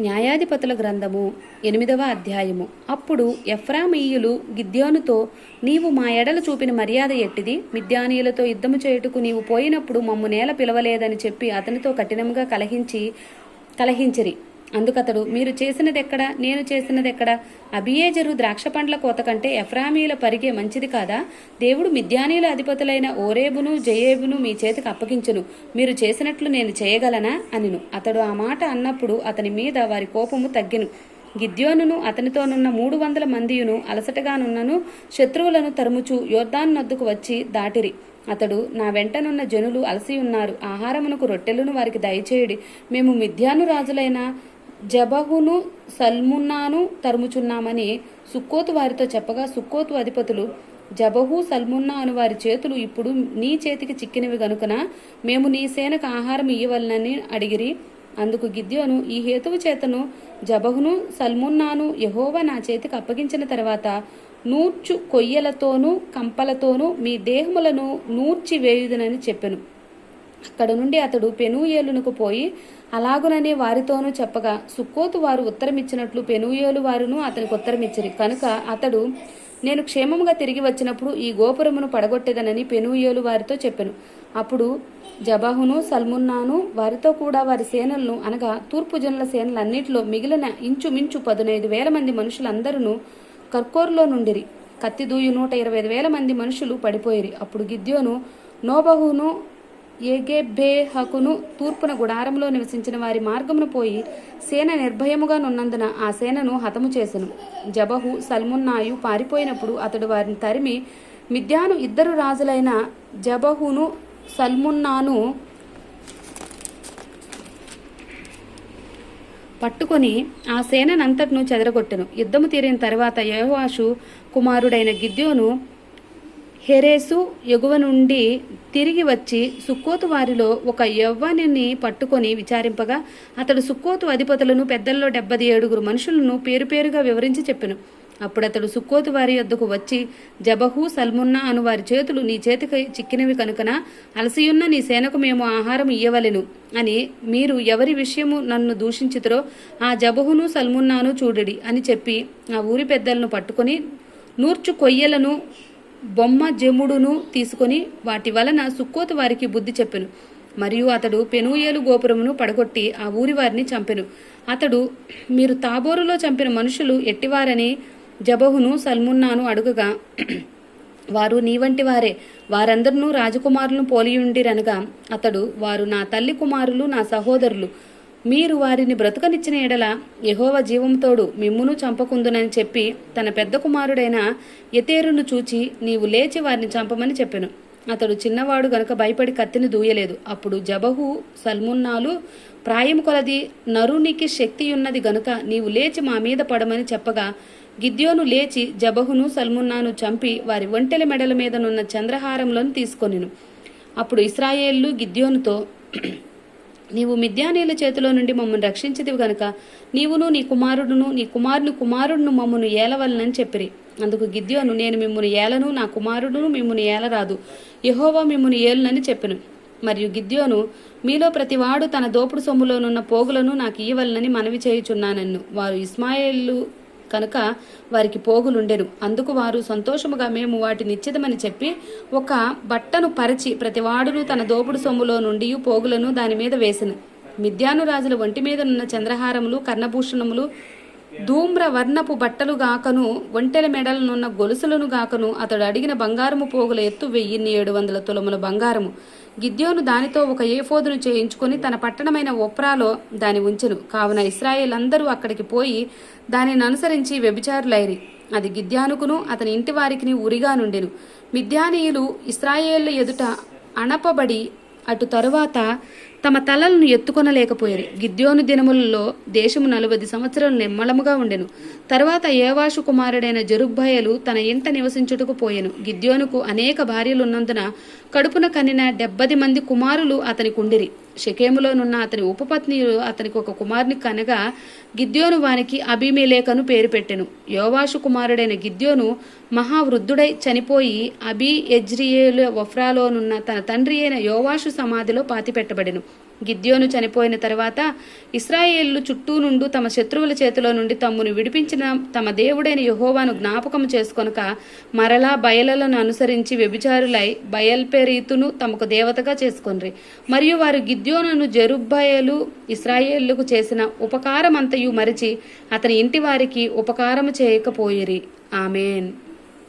న్యాయాధిపతుల గ్రంథము ఎనిమిదవ అధ్యాయము. అప్పుడు ఎఫ్రామీయులు గిద్యోనుతో నీవు మా ఎడలు చూపిన మర్యాద ఎట్టిది? మిద్యానీయులతో యుద్ధము చేయుటకు నీవు పోయినప్పుడు మమ్ము నేల పిలవలేదని చెప్పి అతనితో కఠినంగా కలహించి కలహించిరి. అందుకతడు మీరు చేసినదెక్కడ? నేను చేసినదెక్కడ? అబియేజరు ద్రాక్ష పండ్ల కోత కంటే ఎఫ్రామీల పరిగే మంచిది కాదా? దేవుడు మిద్యానీల అధిపతులైన ఓరేబును జయేబును మీ చేతికి అప్పగించును. మీరు చేసినట్లు నేను చేయగలనా? అనిను. అతడు ఆ మాట అన్నప్పుడు అతని మీద వారి కోపము తగ్గిను. గిద్యోనును అతనితోనున్న మూడు వందల మందియును అలసటగానున్నను శత్రువులను తరుముచు యోర్దాన్ నద్దుకు వచ్చి దాటిరి. అతడు నా వెంటనున్న జనులు అలసి ఉన్నారు ఆహారమునకు రొట్టెలను వారికి దయచేయుడి. మేము మిథ్యాను రాజులైన జబహును సల్మున్నాను తరుముచున్నామని సుక్కోతు వారితో చెప్పగా సుక్కోతు అధిపతులు జబహు సల్మున్నా అను వారి చేతులు ఇప్పుడు నీ చేతికి చిక్కినవి గనుకన మేము నీ సేనకు ఆహారం ఇయ్యవలనని అడిగిరి. అందుకు గిద్యోను ఈ హేతువు చేతను జబహును సల్మున్నాను యహోవా నా చేతికి అప్పగించిన తర్వాత నూర్చు కొయ్యలతోనూ కంపలతోనూ మీ దేహములను నూర్చి వేయుదునని చెప్పెను. అక్కడ నుండి అతడు పెనుయేలునకు పోయి అలాగుననే వారితోనూ చెప్పగా సుక్కోతు వారు ఉత్తరమిచ్చినట్లు పెనుయేలు వారును అతనికి ఉత్తరమిచ్చిరి. కనుక అతడు నేను క్షేమముగా తిరిగి వచ్చినప్పుడు ఈ గోపురమును పడగొట్టేదనని పెనుయేలు వారితో చెప్పెను. అప్పుడు జబాహును సల్మున్నాను వారితో కూడా వారి సేనలను అనగా తూర్పు జనుల సేనలన్నిటిలో మిగిలిన ఇంచుమించు పదునైదు వేల మంది మనుషులందరూ కర్కోరులో నుండిరి. కత్తిదూయు నూట ఇరవై ఐదు వేల మంది మనుషులు పడిపోయిరి. అప్పుడు గిద్యోను నోబహును ఏగేబేహకును తూర్పున గుడారంలో నివసించిన వారి మార్గమును పోయి సేన నిర్భయముగా నున్నందున ఆ సేనను హతము చేసెను. జబహు సల్మున్నాయు పారిపోయినప్పుడు అతడు వారిని తరిమి మిద్యాను ఇద్దరు రాజులైన జబహును సల్మున్నాను పట్టుకొని ఆ సేననంతటిను చెదరగొట్టెను. యుద్ధము తీరిన తర్వాత యోవాషు కుమారుడైన గిద్యోను హెరేసు ఎగువ నుండి తిరిగి వచ్చి సుక్కోతు వారిలో ఒక యవ్వనిని పట్టుకొని విచారింపగా అతడు సుక్కోతు అధిపతులను పెద్దల్లో డెబ్బది ఏడుగురు మనుషులను పేరు పేరుగా వివరించి చెప్పెను. అప్పుడు అతడు సుక్కోతు వారి యొద్దకు వచ్చి జబహు సల్మున్నా అను వారి చేతులు నీ చేతికి చిక్కినవి కనుకన అలసియున్న నీ సేనకు మేము ఆహారం ఇయ్యవలెను అని మీరు ఎవరి విషయము నన్ను దూషించితురో ఆ జబహును సల్మున్నాను చూడడి అని చెప్పి ఆ ఊరి పెద్దలను పట్టుకొని నూర్చు కొయ్యలను బొమ్మ జముడును తీసుకొని వాటి వలన సుక్కోత వారికి బుద్ధి చెప్పెను. మరియు అతడు పెనూయేలు గోపురమును పడగొట్టి ఆ ఊరి వారిని చంపెను. అతడు మీరు తాబోరులో చంపిన మనుషులు ఎట్టివారని జబహును సల్మున్నాను అడుగగా వారు నీ వంటి వారే. వారందరినూ రాజకుమారులను పోలియుండిరనగా అతడు వారు నా తల్లి కుమారులు నా సహోదరులు. మీరు వారిని బ్రతుకనిచ్చిన ఎడల యహోవ జీవంతోడు మిమ్మును చంపకుందునని చెప్పి తన పెద్ద కుమారుడైన యతేరును చూచి నీవు లేచి వారిని చంపమని చెప్పెను. అతడు చిన్నవాడు గనుక భయపడి కత్తిని దూయలేదు. అప్పుడు జబహు సల్మున్నాలు ప్రాయం కొలది నరునికి శక్తి ఉన్నది గనుక నీవు లేచి మా మీద పడమని చెప్పగా గిద్యోను లేచి జబహును సల్మున్నాను చంపి వారి ఒంటెల మెడల మీదనున్న చంద్రహారంలోని తీసుకొనిను. అప్పుడు ఇస్రాయేళ్ళు గిద్యోనుతో నీవు మిద్యానీల చేతిలో నుండి మమ్మల్ని రక్షించదివి గనుక నీవును నీ కుమారుడును నీ కుమారుని కుమారుడును మమ్మను ఏలవలనని చెప్పిరి. అందుకు గిద్యోను నేను మిమ్మల్ని ఏలను నా కుమారుడును మిమ్మల్ని ఏలరాదు. యహోవా మిమ్మల్ని ఏలునని చెప్పెను. మరియు గిద్యోను మీలో ప్రతివాడు తన దోపుడు సొమ్ములోనున్న పోగులను నాకు ఇయ్యవలనని మనవి చేయుచున్నానన్ను. వారు ఇస్మాయిలు కనుక వారికి పోగులుండెను. అందుకు వారు సంతోషముగా మేము వాటిని నిశ్చితమని చెప్పి ఒక బట్టను పరిచి ప్రతివాడును తన దోపుడు సొమ్ములో నుండి పోగులను దాని మీద వేసెను. మిద్యాను రాజుల ఒంటి మీదనున్న చంద్రహారములు కర్ణభూషణములు ధూమ్ర వర్ణపు బట్టలు గాకను ఒంటెల మెడలనున్న గొలుసులను గాకను అతడు అడిగిన బంగారము పోగుల ఎత్తు వెయ్యిన్ని ఏడు వందల తులముల బంగారము. గిద్యోను దానితో ఒక ఏఫోదును చేయించుకొని తన పట్టణమైన ఒప్రాలో దాని ఉంచెను. కావున ఇస్రాయేల్ అందరూ అక్కడికి పోయి దానిని అనుసరించి వ్యభిచారులైరి. అది గిద్యానుకును అతని ఇంటి వారికి ఉరిగా నుండెను. మిద్యానీయులు ఇస్రాయేళ్ళ ఎదుట అణపబడి అటు తరువాత తమ తలలను ఎత్తుకొనలేకపోయారు గిద్యోను దినములలో దేశము నలభై సంవత్సరాలు నిమ్మలముగా ఉండెను. తరువాత ఏవాషు కుమారుడైన జరుబ్బయలు తన ఇంట నివసించుటకు పోయెను. గిద్యోనుకు అనేక భార్యలున్నందున కడుపున కనిన డెబ్బది మంది కుమారులు అతనికి ఉండిరి షకేములోనున్న అతని ఉపపత్నియులు అతనికి ఒక కుమారుని కనగా గిద్యోను వానికి అభిమేలేకను పేరు పెట్టెను. యోవాషు కుమారుడైన గిద్యోను మహావృద్ధుడై చనిపోయి అబి ఎజ్రియేలు వఫ్రాలోనున్న తన తండ్రి అయిన యోవాషు సమాధిలో పాతిపెట్టబడెను. గిద్యోను చనిపోయిన తర్వాత ఇస్రాయేళ్ళు చుట్టూ నుండి తమ శత్రువుల చేతిలో నుండి తమ్మును విడిపించిన తమ దేవుడైన యహోవాను జ్ఞాపకం చేసుకొనక మరలా బయలలను అనుసరించి వ్యభిచారులై బయల్పేరీతును తమకు దేవతగా చేసుకొనిరి. మరియు వారు గిద్యోనును జరుబ్బయలు ఇస్రాయేళ్ళకు చేసిన ఉపకారమంతయు మరిచి అతని ఇంటి వారికి ఉపకారము చేయకపోయిరి. ఆమెన్.